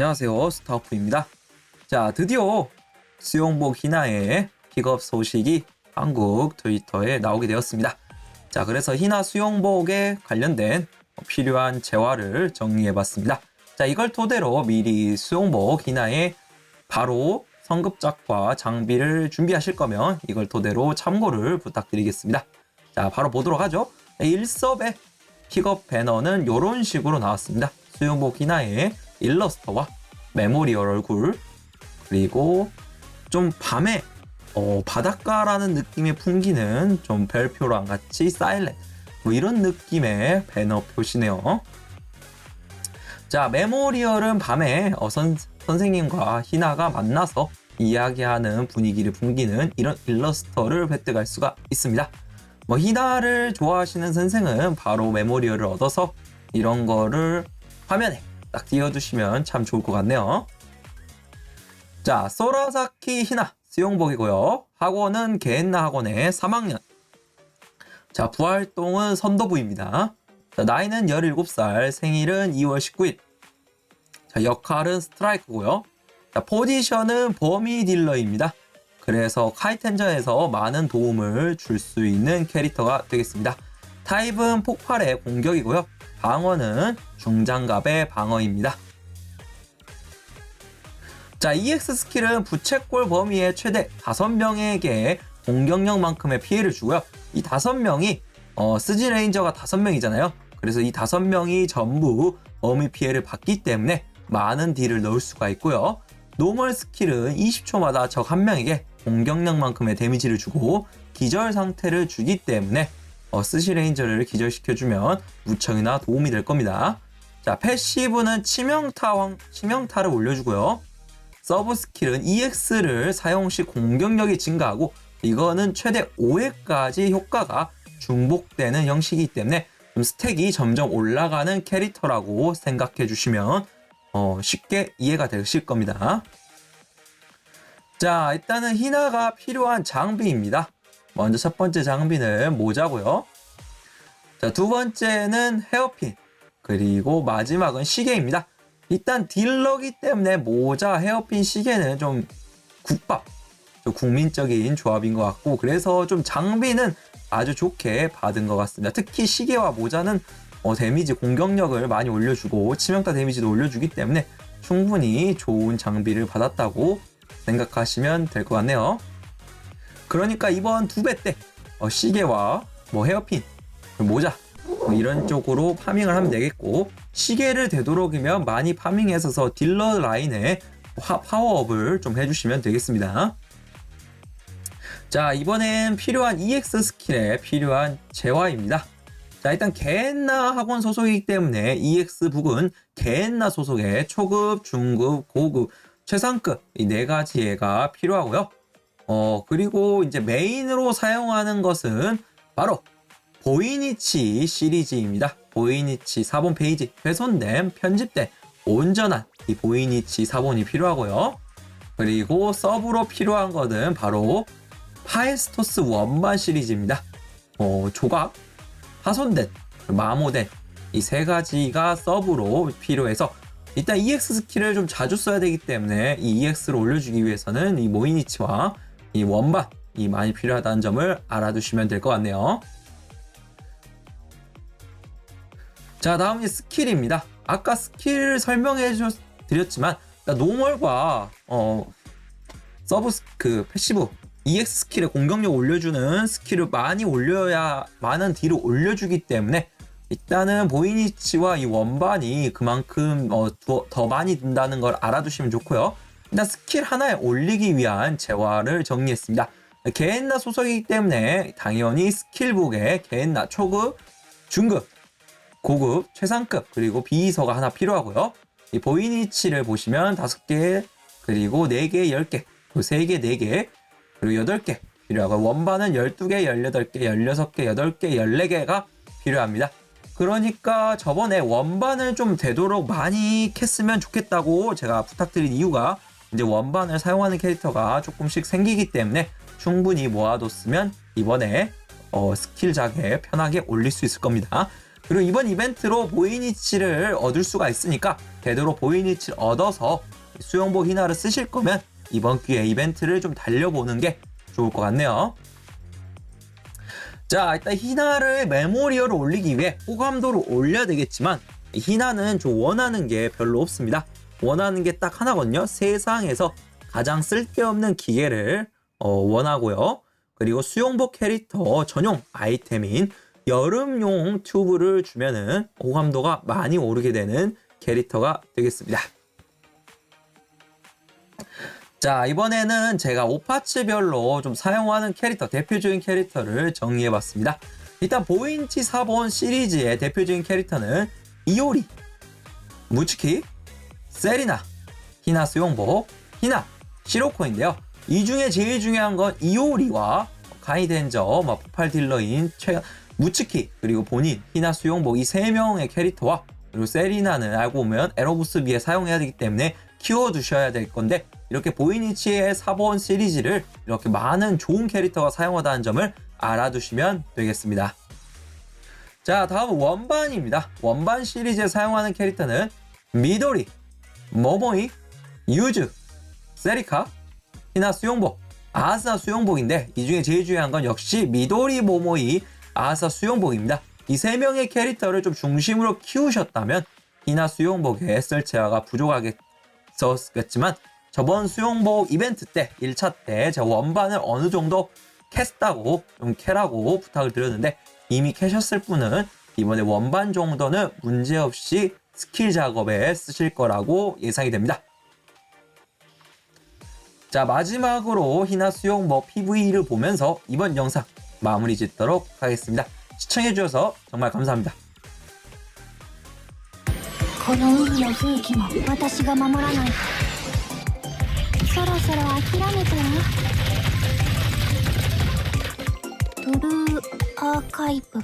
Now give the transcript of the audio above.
안녕하세요. 스타워프입니다. 자 드디어 수영복 희나의 픽업 소식이 한국 트위터에 나오게 되었습니다. 자 그래서 희나 수영복에 관련된 필요한 재화를 정리해 봤습니다. 자 이걸 토대로 미리 수영복 희나의 바로 성급작과 장비를 준비하실 거면 이걸 토대로 참고를 부탁드리겠습니다. 자 바로 보도록 하죠. 일섭의 픽업 배너는 이런 식으로 나왔습니다. 수영복 희나의 일러스터와 메모리얼 얼굴 그리고 좀 밤에 어, 바닷가라는 느낌이 풍기는 좀 별표랑 같이 사일렌 뭐 이런 느낌의 배너 표시네요. 자 메모리얼은 밤에 어, 선, 선생님과 희나가 만나서 이야기하는 분위기를 풍기는 이런 일러스터를 획득할 수가 있습니다. 뭐 희나를 좋아하시는 선생은 바로 메모리얼을 얻어서 이런 거를 화면에 딱 띄워주시면 참 좋을 것 같네요. 자, 소라사키 히나 수영복이고요. 학원은 게엔나 학원의 3학년. 자, 부활동은 선도부입니다. 자, 나이는 17살, 생일은 2월 19일. 자, 역할은 스트라이크고요. 자, 포지션은 범위 딜러입니다. 그래서 카이텐전에서 많은 도움을 줄 수 있는 캐릭터가 되겠습니다. 타입은 폭발의 공격이고요. 방어는 중장갑의 방어입니다. 자, EX 스킬은 부채꼴 범위의 최대 5명에게 공격력만큼의 피해를 주고요. 이 5명이 어, 스지 레인저가 5명이잖아요. 그래서 이 5명이 전부 범위 피해를 받기 때문에 많은 딜을 넣을 수가 있고요. 노멀 스킬은 20초마다 적 한 명에게 공격력만큼의 데미지를 주고 기절 상태를 주기 때문에 어, 스시 레인저를 기절시켜주면 무척이나 도움이 될 겁니다. 자, 패시브는 치명타, 황, 치명타를 올려주고요. 서브 스킬은 EX를 사용 시 공격력이 증가하고 이거는 최대 5회까지 효과가 중복되는 형식이기 때문에 좀 스택이 점점 올라가는 캐릭터라고 생각해 주시면 어, 쉽게 이해가 되실 겁니다. 자, 일단은 희나가 필요한 장비입니다. 먼저 첫 번째 장비는 모자고요. 자, 두 번째는 헤어핀. 그리고 마지막은 시계입니다. 일단 딜러기 때문에 모자, 헤어핀, 시계는 좀 국밥, 좀 국민적인 조합인 것 같고 그래서 좀 장비는 아주 좋게 받은 것 같습니다. 특히 시계와 모자는 어, 데미지 공격력을 많이 올려주고 치명타 데미지도 올려주기 때문에 충분히 좋은 장비를 받았다고 생각하시면 될 것 같네요. 그러니까 이번 두 배때 어, 시계와 뭐 헤어핀, 모자 뭐 이런 쪽으로 파밍을 하면 되겠고 시계를 되도록이면 많이 파밍해서 딜러 라인에 화, 파워업을 좀 해주시면 되겠습니다. 자 이번엔 필요한 EX 스킬에 필요한 재화입니다. 자 일단 게엔나 학원 소속이기 때문에 EX 북은 게엔나 소속의 초급, 중급, 고급, 최상급 이 네 가지가 필요하고요. 어 그리고 이제 메인으로 사용하는 것은 바로 보이니치 시리즈입니다. 보이니치 4번 페이지 훼손된 편집된 온전한 이 보이니치 4번이 필요하고요. 그리고 서브로 필요한 것은 바로 파에스토스 원반 시리즈입니다. 어, 조각, 파손된, 마모된 이 세 가지가 서브로 필요해서 일단 EX 스킬을 좀 자주 써야 되기 때문에 이 EX를 올려주기 위해서는 이 모이니치와 이 원반이 많이 필요하다는 점을 알아두시면 될 것 같네요. 자, 다음이 스킬입니다. 아까 스킬 설명해 드렸지만 노멀과 어, 서브 그 패시브 EX 스킬의 공격력 올려주는 스킬을 많이 올려야 많은 딜을 올려주기 때문에 일단은 보이니치와 이 원반이 그만큼 어, 더, 더 많이 든다는 걸 알아두시면 좋고요. 일단 스킬 하나에 올리기 위한 재화를 정리했습니다. 게엔나 소속이기 때문에 당연히 스킬북에 게엔나 초급, 중급, 고급, 최상급 그리고 비서가 하나 필요하고요. 이 보이니치를 보시면 다섯 개 그리고 네 개, 열 개, 그리고 세 개, 네 개, 그리고 여덟 개 필요하고 원반은 열두 개, 열여덟 개, 열여섯 개, 여덟 개, 열네 개가 필요합니다. 그러니까 저번에 원반을 좀 되도록 많이 캤으면 좋겠다고 제가 부탁드린 이유가 이제 원반을 사용하는 캐릭터가 조금씩 생기기 때문에 충분히 모아뒀으면 이번에 어, 스킬작에 편하게 올릴 수 있을 겁니다. 그리고 이번 이벤트로 보이니치를 얻을 수가 있으니까 되도록 보이니치를 얻어서 수영복 희나를 쓰실 거면 이번 기회에 이벤트를 좀 달려보는 게 좋을 것 같네요. 자, 일단 희나를 메모리어를 올리기 위해 호감도를 올려야 되겠지만 희나는 좀 원하는 게 별로 없습니다. 원하는 게 딱 하나거든요. 세상에서 가장 쓸데없는 기계를 어, 원하고요. 그리고 수영복 캐릭터 전용 아이템인 여름용 튜브를 주면은 호감도가 많이 오르게 되는 캐릭터가 되겠습니다. 자, 이번에는 제가 오파츠별로 좀 사용하는 캐릭터, 대표적인 캐릭터를 정리해봤습니다. 일단 보인치 4번 시리즈의 대표적인 캐릭터는 이오리, 무츠키, 세리나, 히나 수용복, 히나, 시로코인데요. 이 중에 제일 중요한 건 이오리와 가이덴저, 뭐 폭발 딜러인 최, 무츠키, 그리고 본인, 히나 수용복 이세 명의 캐릭터와 그리고 세리나는 알고 보면 에러부스비에 사용해야 되기 때문에 키워두셔야 될 건데 이렇게 보이니치의 4번 시리즈를 이렇게 많은 좋은 캐릭터가 사용하다는 점을 알아두시면 되겠습니다. 자, 다음 원반입니다. 원반 시리즈에 사용하는 캐릭터는 미도리, 모모이, 유즈, 세리카, 히나 수용복, 아사 수용복인데 이 중에 제일 중요한 건 역시 미도리, 모모이, 아사 수용복입니다. 이 세 명의 캐릭터를 좀 중심으로 키우셨다면 히나 수용복의 썰체화가 부족하겠었겠지만 저번 수용복 이벤트 때 1차 때 제가 원반을 어느 정도 캐스다고 좀 캐라고 부탁을 드렸는데 이미 캐셨을 분은 이번에 원반 정도는 문제없이 스킬 작업에 쓰실 거라고 예상이 됩니다. 자 마지막으로 히나 수용복 PV를 보면서 이번 영상 마무리 짓도록 하겠습니다. 시청해주셔서 정말 감사합니다. この海の風紀も私が守らないとそろそろ諦めてねトゥルーアーカイブ